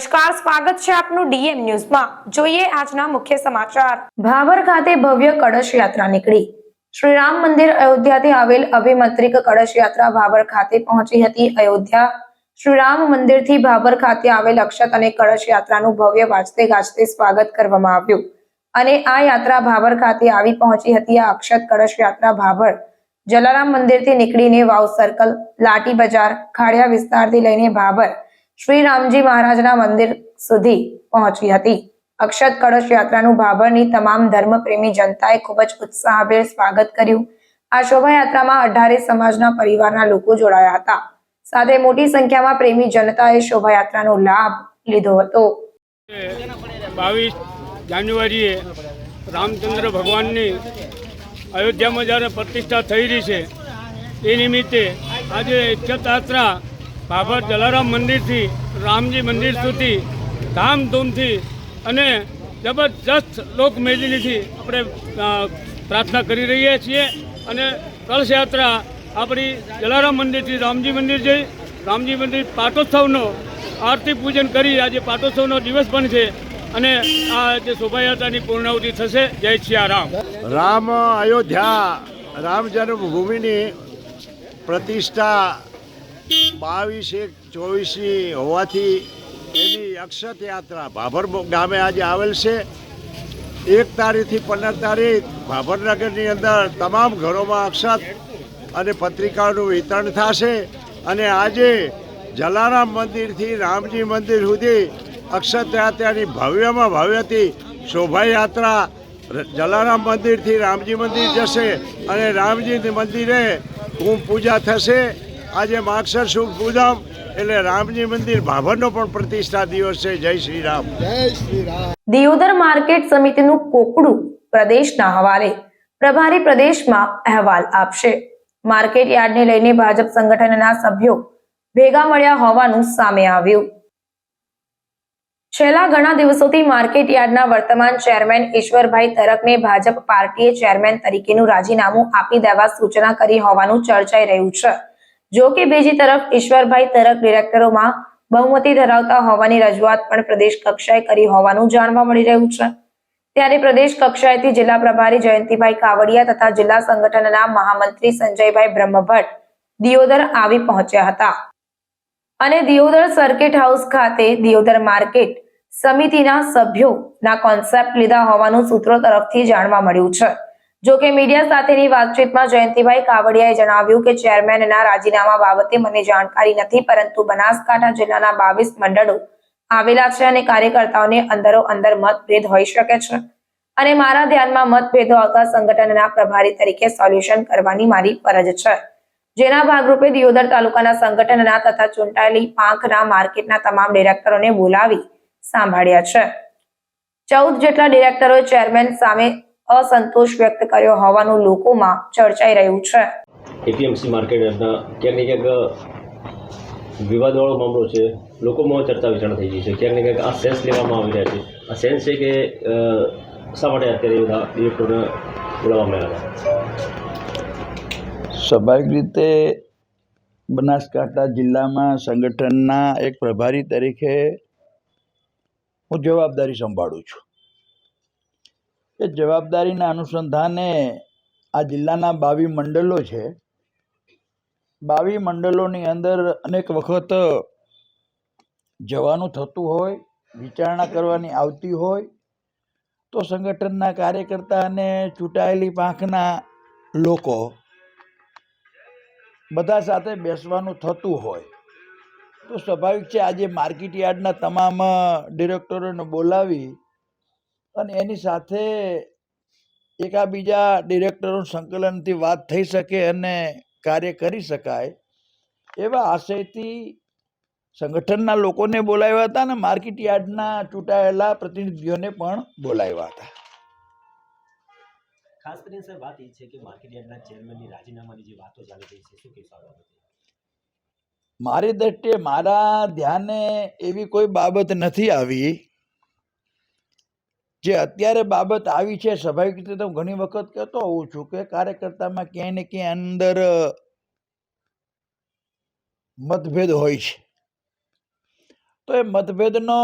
નમસ્કાર, સ્વાગત છે આપનું ડીએમ ન્યૂઝમાં. જોઈએ આજના મુખ્ય સમાચાર. ભાવર ખાતે ભવ્ય કળશ યાત્રા નીકળી. શ્રી રામ મંદિર અયોધ્યાથી આવેલ અભિમંત્રિક કળશ યાત્રા ભાવર ખાતે પહોંચી હતી. અયોધ્યા શ્રી રામ મંદિરથી ભાવર ખાતે આવેલ અક્ષત અને કળશ યાત્રાનું ભવ્ય વાજતે ગાજતે સ્વાગત કરવામાં આવ્યું. અને આ યાત્રા ભાભર ખાતે આવી પહોંચી હતી. આ અક્ષત કળશ યાત્રા ભાભર જલારામ મંદિરથી નીકળીને વાવ સર્કલ, લાટી બજાર, ખાડિયા વિસ્તારથી લઈને ભાભર શ્રી રામજી મહારાજના મંદિર સુધી પહોંચી હતી. અક્ષત કળશ યાત્રાનું ભાભરની તમામ ધર્મપ્રેમી જનતાએ ખૂબ જ ઉત્સાહભેર સ્વાગત કર્યું. આ શોભાયાત્રામાં અઢારે સમાજના પરિવારના લોકો જોડાયા હતા. સાથે મોટી સંખ્યામાં પ્રેમી જનતાએ શોભાયાત્રાનો લાભ લીધો હતો. બાવીસ જાન્યુઆરીએ રામચંદ્ર ભગવાનની અયોધ્યામાં જ્યારે પ્રતિષ્ઠા થઈ રહી છે. એ નિમિત્તે આજે યાત્રા ભાભર જલારામ મંદિરથી, રામજી મંદિર સુધી, ધામધૂમથી અને જબરજસ્ત લોકમેદનીથી આપણે પ્રાર્થના કરી રહ્યા છીએ. અને કળશયાત્રા આપણી જલારામ મંદિરથી રામજી મંદિર જઈ, રામજી મંદિર પાટોત્સવનો આરતી પૂજન કરી આજે પાટોત્સવનો દિવસ પણ છે. અને આ જે શોભાયાત્રાની પૂર્ણાહુતિ થશે, જય સિયારામ. રામ અયોધ્યા, રામ જન્મભૂમિની પ્રતિષ્ઠા બાવીસ એક ચોવીસની હોવાથી એની અક્ષત યાત્રા ભાભર ગામે આજે આવેલ છે. એક તારીખથી પંદર તારીખ ભાભરનગરની અંદર તમામ ઘરોમાં અક્ષત અને પત્રિકાઓનું વિતરણ થશે અને આજે જલારામ મંદિરથી રામજી મંદિર સુધી અક્ષત યાત્રાની ભવ્યમાં ભવ્યથી શોભાયાત્રા જલારામ મંદિરથી રામજી મંદિર જશે અને રામજી મંદિરે કુંભ પૂજા થશે. આજે માક્ષર શુભ પૂજામ એટલે રામજી મંદિર ભાભરનો પણ પ્રતિષ્ઠા દિવસ છે. જય શ્રી રામ. દિયોદર માર્કેટ સમિતિનું કોકડું પ્રદેશના હવાલે પ્રભારી પ્રદેશમાં અહેવાલ આપશે. માર્કેટ યાર્ડને લઈને ભાજપ સંગઠનના સભ્યો ભેગા મળ્યા હોવાનું સામે આવ્યું. છેલ્લા ઘણા દિવસોથી માર્કેટ યાર્ડના વર્તમાન ચેરમેન ઈશ્વરભાઈ તરકને ભાજપ પાર્ટીએ ચેરમેન તરીકેનું રાજીનામું આપી દેવા સૂચના કરી હોવાનું ચર્ચાઈ રહ્યું છે. જો કે બીજી તરફ ઈશ્વરભાઈ તરક ડિરેક્ટરોમાં બહુમતી ધરાવતા હોવાની રજૂઆત પણ પ્રદેશ કક્ષાએ કરી હોવાનું જાણવા મળી રહ્યું છે. ત્યારે પ્રદેશ કક્ષાએથી જિલ્લા પ્રભારી જયંતિભાઈ કાવડિયા તથા જિલ્લા સંગઠનના મહામંત્રી સંજયભાઈ બ્રહ્મભટ્ટ દિયોદર આવી પહોંચ્યા હતા. અને દિયોદર સર્કિટ હાઉસ ખાતે દિયોદર માર્કેટ સમિતિના સભ્યોના કોન્સેપ્ટ લીધા હોવાનું સૂત્રો તરફથી જાણવા મળ્યું છે. જો કે મીડિયા સાથેની વાતચીતમાં જયંતિભાઈ કાવડિયાએ જણાવ્યું કે ચેરમેનના રાજીનામા બાબતે મને જાણકારી નથી, પરંતુ બનાસકાંઠા જિલ્લાના બાવીસ મંડળો આવેલા છે અને કાર્યકર્તાઓને અંદરો અંદર મતભેદ હોઈ શકે છે. અને મારા ધ્યાનમાં મતભેદો આવતા સંગઠનના પ્રભારી તરીકે સોલ્યુશન કરવાની મારી ફરજ છે. જેના ભાગરૂપે દિયોદર તાલુકાના સંગઠનના તથા ચૂંટાયેલી પાંખના માર્કેટના તમામ ડિરેક્ટરોને બોલાવી સાંભળ્યા છે. ચૌદ જેટલા ડિરેક્ટરોએ ચેરમેન સામે અસંતોષ વ્યક્ત કર્યો હોવાનું લોકોમાં ચર્ચાઈ રહ્યું છે. એપીએમસી માર્કેટના ક્યાંક ને ક્યાંક વિવાદવાળો મામલો છે. લોકોમાં ચર્ચા વિચારણા થઈ ગઈ છે. ક્યાંક ને ક્યાંક આ સેન્સ લેવામાં આવી રહ્યા છે. આ સેન્સ છે કે અ, શા માટે અત્યારે બધા ડિરેક્ટરને બોલાવવામાં આવ્યા સ્વાભાવિક રીતે બનાસકાંઠા જિલ્લામાં સંગઠનના એક પ્રભારી તરીકે હું જવાબદારી સંભાળું છું. એ જવાબદારીના અનુસંધાને આ જિલ્લાના બાવી મંડળો છે. બાવી મંડળોની અંદર અનેક વખત જવાનું થતું હોય, વિચારણા કરવાની આવતી હોય, તો સંગઠનના કાર્યકર્તા અને ચૂંટાયેલી પાંખના લોકો બધા સાથે બેસવાનું થતું હોય. તો સ્વાભાવિક છે આજે માર્કેટ યાર્ડના તમામ ડિરેક્ટરોને બોલાવી અને એની સાથે એકાબીજા ડિરેક્ટરો સંકલનથી વાત થઈ શકે અને કાર્ય કરી શકાય એવા આશયથી સંગઠનના લોકોને બોલાવ્યા હતા અને માર્કેટ યાર્ડના ચૂંટાયેલા પ્રતિનિધિઓને પણ બોલાવ્યા હતા. ખાસ કરીને સર વાત એ છે કે માર્કેટ યાર્ડના ચેરમેનની રાજીનામાની જે વાતો ચાલી રહી છે શું કહેશો મારી દ્રષ્ટિએ મારા ધ્યાને એવી કોઈ બાબત નથી આવી જે અત્યારે બાબત આવી છે, સ્વાભાવિક રીતે હું ઘણી વખત કહેતો હોઉં છું કે કાર્યકર્તામાં ક્યાંય ને ક્યાંય અંદર મતભેદ હોય છે. તો એ મતભેદનો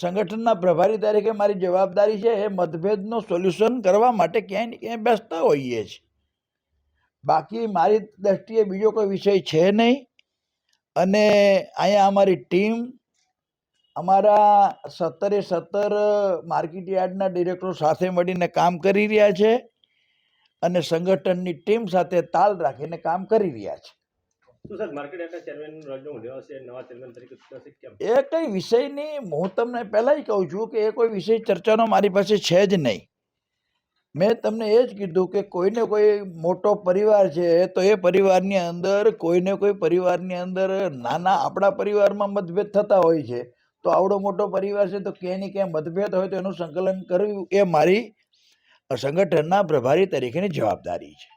સંગઠનના પ્રભારી તરીકે મારી જવાબદારી છે, એ મતભેદનો સોલ્યુશન કરવા માટે ક્યાંય ને ક્યાંય બેસતા હોઈએ છીએ બાકી મારી દૃષ્ટિએ બીજો કોઈ વિષય છે નહીં. અને અહીંયા અમારી ટીમ અમારા સત્તરે સત્તર માર્કેટ યાર્ડના ડિરેક્ટરો સાથે મળીને કામ કરી રહ્યા છે અને સંગઠનની ટીમ સાથે તાલ રાખીને કામ કરી રહ્યા છે. એ કઈ વિષય વિષયની હું તમને પહેલાં કહું છું કે એ કોઈ વિષય ચર્ચાનો મારી પાસે છે જ નહીં. મેં તમને એ જ કીધું કે કોઈને કોઈ મોટો પરિવાર છે તો એ પરિવારની અંદર કોઈને કોઈ પરિવારની અંદર નાના આપણા પરિવારમાં મતભેદ થતા હોય છે. તો આવડો મોટો પરિવાર છે તો ક્યાંય ને ક્યાંય મતભેદ હોય તો એનું સંકલન કરવું એ મારી સંગઠનના પ્રભારી તરીકેની જવાબદારી છે.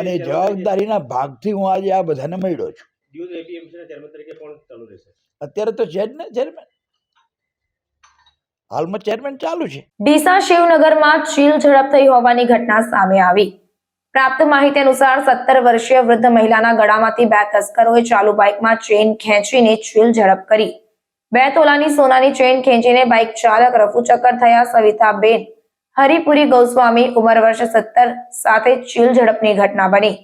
અને જવાબદારીના ભાગથી હું આજે આ બધાને મળ્યો છું. અત્યારે તો છે જ ને ચેરમેન હાલમાં ચેરમેન ચાલુ છે. ડીસા શિવનગરમાં ચીલ ઝડપ થઈ હોવાની ઘટના સામે આવી. પ્રાપ્ત માહિતી અનુસાર સત્તર વર્ષીય વૃદ્ધ મહિલાના ગળામાંથી બે તસ્કરોએ ચાલુ બાઇકમાં ચેન ખેંચીને ચીલ ઝડપ કરી. બે તોલાની સોનાની ચેન ખેંચીને બાઇક ચાલક રફુચક્કર થયા સવિતાબેન. હરિપુરી ગૌસ્વામી ઉંમર વર્ષ સત્તર સાથે ચીલ ઝડપની ઘટના બની.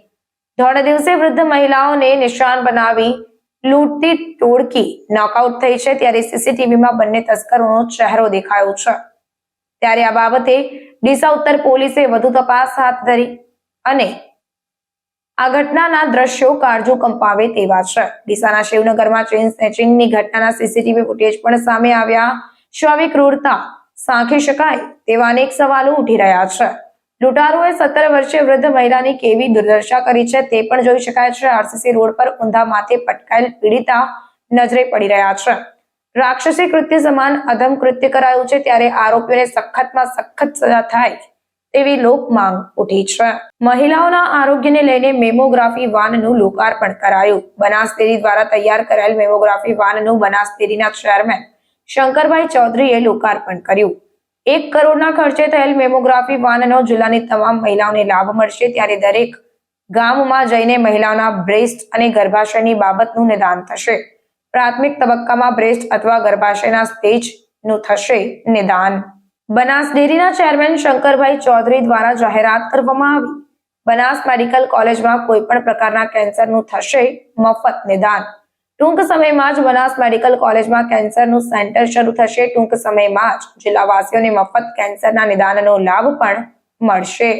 ધોળે દિવસે વૃદ્ધ મહિલાઓને નિશાન બનાવી લૂંટતી ટોળકી નોકઆઉટ થઈ છે ત્યારે સીસીટીવીમાં બંને તસ્કરોનો ચહેરો દેખાયો છે. ત્યારે આ બાબતે ડીસા ઉત્તર પોલીસે વધુ તપાસ હાથ ધરી અને આ ઘટનાના દ્રશ્યો કાળજો કંપાવે તેવા છે. ડીસાના શિવનગરમાં ચેઇન સ્નેચિંગની ઘટનાના સીસીટીવી ફૂટેજ પણ સામે આવ્યા. શું ક્રૂરતા સાંખી શકાય તેવા અનેક સવાલો ઉઠી રહ્યા છે. લૂંટારોએ સત્તર વર્ષીય વૃદ્ધ મહિલાની કેવી દુર્દશા કરી છે તે પણ જોઈ શકાય છે. આરસીસી રોડ પર ઊંધા માથે પટકાયેલ પીડિતા નજરે પડી રહ્યા છે. રાક્ષસી કૃત્ય સમાન અધમ કૃત્ય કરાયું છે ત્યારે આરોપીઓને સખતમાં સખત સજા થાય તેવી લોક માંગ ઉઠી છે. મહિલાઓના આરોગ્યને લઈને મેમોગ્રાફી વાનનું લોકાર્પણ કરાયું. બનાસ દ્વારા તૈયાર કરાયેલ મેમોગ્રાફી વાનનું બનાસ ચેરમેન શંકરભાઈ ચૌધરીએ લોકાર્પણ કર્યું. એક કરોડના ખર્ચે થયેલ મેમોગ્રાફી વાનનો જિલ્લાની તમામ મહિલાઓને લાભ મળશે ત્યારે દરેક ગામમાં જઈને મહિલાઓના બ્રેસ્ટ અને ગર્ભાશયની બાબતનું નિદાન થશે. પ્રાથમિક તબક્કામાં બ્રેસ્ટ અથવા ગર્ભાશયના સ્ટેજનું થશે નિદાન. બનાસ ડેરીના ચેરમેન શંકરભાઈ ચૌધરી દ્વારા જાહેરાત કરવામાં આવી. બનાસ મેડિકલ કોલેજમાં કોઈ પણ પ્રકારના કેન્સરનું થશે મફત નિદાન ટૂંક સમયમાં જ બનાસ મેડિકલ કોલેજમાં કેન્સરનું સેન્ટર શરૂ થશે. ટૂંક સમયમાં જ જિલ્લાવાસીઓને મફત કેન્સરના નિદાનનો લાભ પણ મળશે.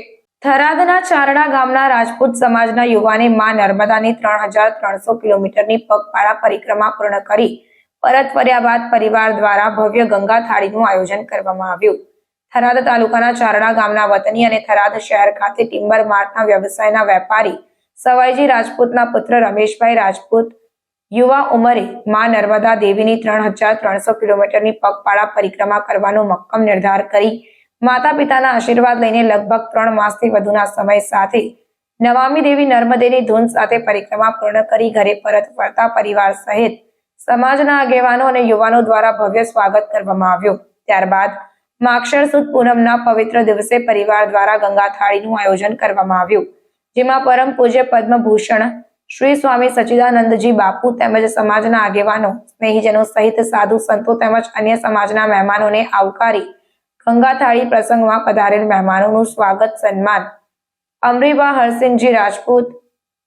થરાદના ચારડા ગામના રાજપૂત સમાજના યુવાને માં નર્મદાની ત્રણ હજાર ત્રણસો કિલોમીટરની પગપાળા પરિક્રમા પૂર્ણ કરી પરત ફર્યા બાદ પરિવાર દ્વારા ભવ્ય ગંગા થાળીનું આયોજન કરવામાં આવ્યું. થરાદ તાલુકાના ચારડા ગામના વતની અને થરાદ શહેર ખાતે ટિમ્બર માર્ટના વ્યવસાયના વેપારી સવાઈજી રાજપૂતના પુત્ર રમેશભાઈ રાજપૂત, યુવા ઉંમરે મા નર્મદા દેવીની ત્રણ હજાર ત્રણસો કિલોમીટરની પગપાળા પરિક્રમા કરવાનો મક્કમ નિર્ધાર કરી માતા પિતાના આશીર્વાદ લઈને લગભગ ત્રણ માસથી વધુના સમય સાથે નવામી દેવી નર્મદેની ધૂન સાથે પરિક્રમા પૂર્ણ કરી ઘરે પરત ફરતા પરિવાર સહિત સમાજના આગેવાનો અને યુવાનો દ્વારા ભવ્ય સ્વાગત કરવામાં આવ્યું. ત્યારબાદ માક્ષર સુદ પૂનમના પવિત્ર દિવસે પરિવાર દ્વારા ગંગા થાળીનું આયોજન કરવામાં આવ્યું, જેમાં પરમ પૂજ્ય પદ્મભૂષણ શ્રી સ્વામી સચિદાનંદજી બાપુ તેમજ સમાજના આગેવાનો, સ્નેહીજનો સહિત સાધુ સંતો તેમજ અન્ય સમાજના મહેમાનોને આવકારી ગંગા થાળી પ્રસંગમાં પધારેલ મહેમાનોનું સ્વાગત સન્માન. અમરીબા હરસિંહજી રાજપૂત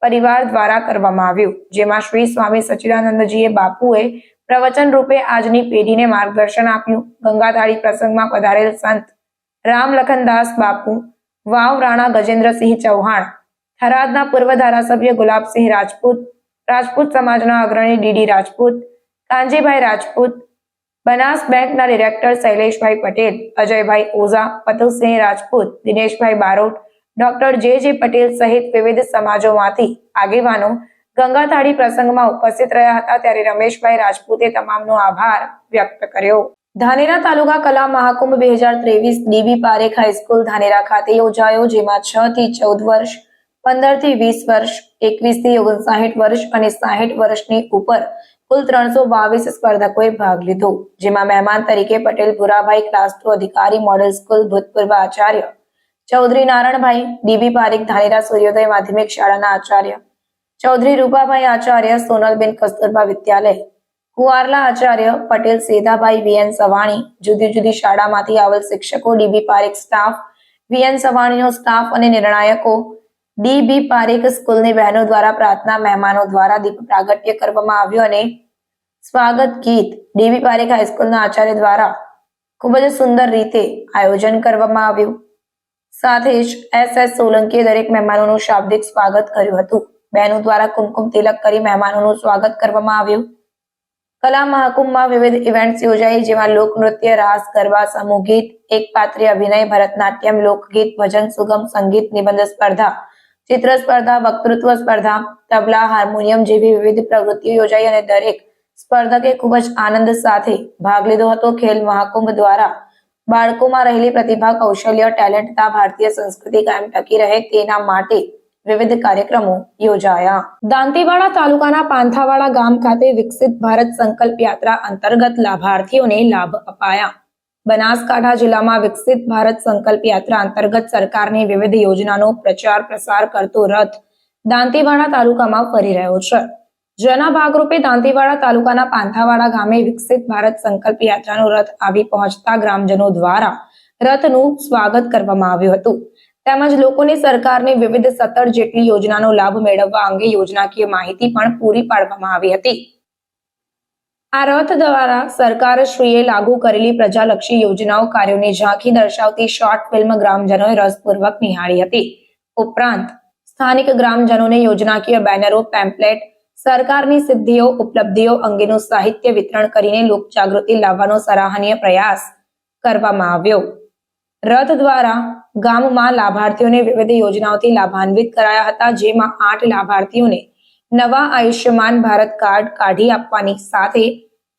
પરિવાર દ્વારા કરવામાં આવ્યું, જેમાં શ્રી સ્વામી સચિદાનંદજીએ બાપુએ પ્રવચન રૂપે આજની પેઢીને માર્ગદર્શન આપ્યું. ગંગા પ્રસંગમાં પધારેલ સંત રામ બાપુ, વાવ રાણા ગજેન્દ્રસિંહ ચૌહાણ, થરાદના પૂર્વ ધારાસભ્ય ગુલાબસિંહ રાજપૂત રાજપૂત સમાજના અગ્રણી ડીડી રાજપૂત, કાંજીભાઈ રાજપૂત, બનાસ બેંકના director Shaileshbhai Patel, Ajaybhai Ojha, Patulsinh Rajput, Dineshbhai Barot doctor J J Patel સહિત વિવિધ સમાજોમાંથી આગેવાનો ગંગા પ્રસંગમાં ઉપસ્થિત રહ્યા હતા ત્યારે રમેશભાઈ રાજપૂતે તમામનો આભાર વ્યક્ત કર્યો. ધાનેરા તાલુકા કલા મહાકુંભ બે હજાર ત્રેવીસ ડીબી પારેખ હાઈસ્કૂલ ધાનેરા ખાતે યોજાયો, જેમાં છ થી ચૌદ વર્ષ, પંદરથી વીસ વર્ષ, એકવીસથી ઓગણસાઠ વર્ષ અને સાહીઠ વર્ષની ઉપર કુલ ત્રણસો બાવીસ સ્પર્ધકોએ ભાગ લીધો, જેમાં મહેમાન તરીકે પટેલ ભુરાભાઈ ક્લાસ ટુ અધિકારી, મોડેલ સ્કૂલ ભૂતપૂર્વ આચાર્ય ચૌધરી નારણભાઈ, ડીબી પારેખ ધાનેરા સૂર્યોદય માધ્યમિક શાળાના આચાર્ય. ચૌધરી રૂપાભાઈ આચાર્ય, સોનલબેન કસ્તુરબા વિદ્યાલય. કુવારલા આચાર્ય, પટેલ સેધાભાઈ વીએન સવાણી, જુદી જુદી શાળામાંથી આવેલ શિક્ષકો, ડીબી પારેખ સ્ટાફ, વીએન સવાણીનો સ્ટાફ અને નિર્ણાયકો. ડીબી પારેખ સ્કૂલની બહેનો દ્વારા પ્રાર્થના મહેમાનો દ્વારા દીપ પ્રાગટ્ય કરવામાં આવ્યું અને સ્વાગત ગીત ડીબી પારેખ હાઈસ્કૂલના આચાર્ય દ્વારા ખૂબ જ સુંદર રીતે આયોજન કરવામાં આવ્યું. સાથે જ એસ એસ સોલંકીએ દરેક મહેમાનોનું શાબ્દિક સ્વાગત કર્યું હતું. બહેનો દ્વારા કુમકુમ તિલક કરી મહેમાનોનું સ્વાગત કરવામાં આવ્યું. કલા મહાકુંભમાં વિવિધ ઇવેન્ટ્સ યોજાઈ, જેમાં લોકનૃત્ય રાસ, ગરબા, સમૂહ ગીત, એક પાત્રીય અભિનય, ભરતનાટ્યમ લોકગીત ભજન, સુગમ, સંગીત, નિબંધ સ્પર્ધા, ચિત્ર સ્પર્ધા, વક્તૃત્વ સ્પર્ધા, તબલા, હાર્મોનિયમ જેવી વિવિધ પ્રવૃત્તિઓ યોજાઈ અને દરેક સ્પર્ધકે ખૂબ જ આનંદ સાથે ભાગ લીધો હતો. ખેલ મહાકુંભ દ્વારા બાળકોમાં રહેલી પ્રતિભા, કૌશલ્ય ટેલેન્ટતા ભારતીય સંસ્કૃતિ કાયમ ટકી રહે તેના માટે વિવિધ કાર્યક્રમો યોજાયા. દાંતીવાડા તાલુકાના પાંથાવાડા ગામ ખાતે વિકસિત ભારત સંકલ્પ યાત્રા અંતર્ગત લાભાર્થીઓને લાભ અપાયા. બનાસકાંઠા જિલ્લામાં વિકસિત ભારત સંકલ્પ યાત્રા અંતર્ગત સરકારની વિવિધ યોજનાનો પ્રચાર પ્રસાર કરતો રથ દાંતીવાડા તાલુકામાં ફરી રહ્યો છે. જેના ભાગરૂપે દાંતીવાડા તાલુકાના પાંથાવાડા ગામે વિકસિત ભારત સંકલ્પ યાત્રાનો રથ આવી પહોંચતા ગ્રામજનો દ્વારા રથનું સ્વાગત કરવામાં આવ્યું હતું. તેમજ લોકોને સરકારની વિવિધ સત્તર જેટલી યોજનાનો લાભ મેળવવા અંગે યોજનાકીય માહિતી પણ પૂરી પાડવામાં આવી હતી. આ રથ દ્વારા સરકારશ્રીએ લાગુ કરેલી પ્રજાલક્ષી યોજનાઓ કાર્યોની ઝાંખી દર્શાવતી શોર્ટ ફિલ્મ ગ્રામજનોએ રસપૂર્વક નિહાળી હતી. ઉપરાંત, સ્થાનિક ગ્રામજનોને યોજનાકીય બેનરો, પેમ્પલેટ સરકારની સિદ્ધિઓ, ઉપલબ્ધિઓ અંગેનું સાહિત્ય વિતરણ કરીને લોકજાગૃતિ લાવવાનો સરાહનીય પ્રયાસ કરવામાં આવ્યો. રથ દ્વારા ગામમાં લાભાર્થીઓને વિવિધ યોજનાઓથી લાભાન્વિત કરાયા હતા, જેમાં આઠ લાભાર્થીઓને નવા આયુષ્યમાન ભારત કાર્ડ કાઢી આપવાની સાથે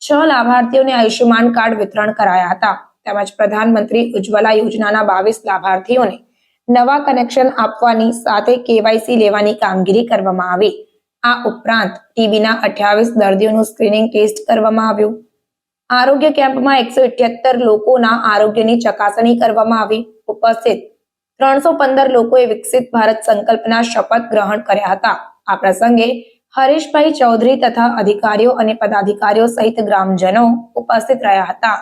છ લાભાર્થીઓને આયુષ્યમાન કાર્ડ વિતરણ કરાયા હતા. તેમજ પ્રધાનમંત્રી ઉજ્જવલા યોજનાના બાવીસ લાભાર્થીઓને નવા કનેક્શન આપવાની સાથે કેવાયસી લેવાની કામગીરી કરવામાં આવી. આ ઉપરાંત ટીબીના અઠ્યાવીસ દર્દીઓનું સ્ક્રીનિંગ ટેસ્ટ કરવામાં આવ્યું. આરોગ્ય કેમ્પમાં એકસો ઇઠ્યોતેર લોકોના આરોગ્યની ચકાસણી કરવામાં આવી. ઉપસ્થિત ત્રણસો પંદર લોકોએ વિકસિત ભારત સંકલ્પના શપથ ગ્રહણ કર્યા હતા. આ પ્રસંગે હરીશભાઈ ચૌધરી તથા અધિકારીઓ અને પદાધિકારીઓ સહિત ગ્રામજનો ઉપસ્થિત રહ્યા હતા.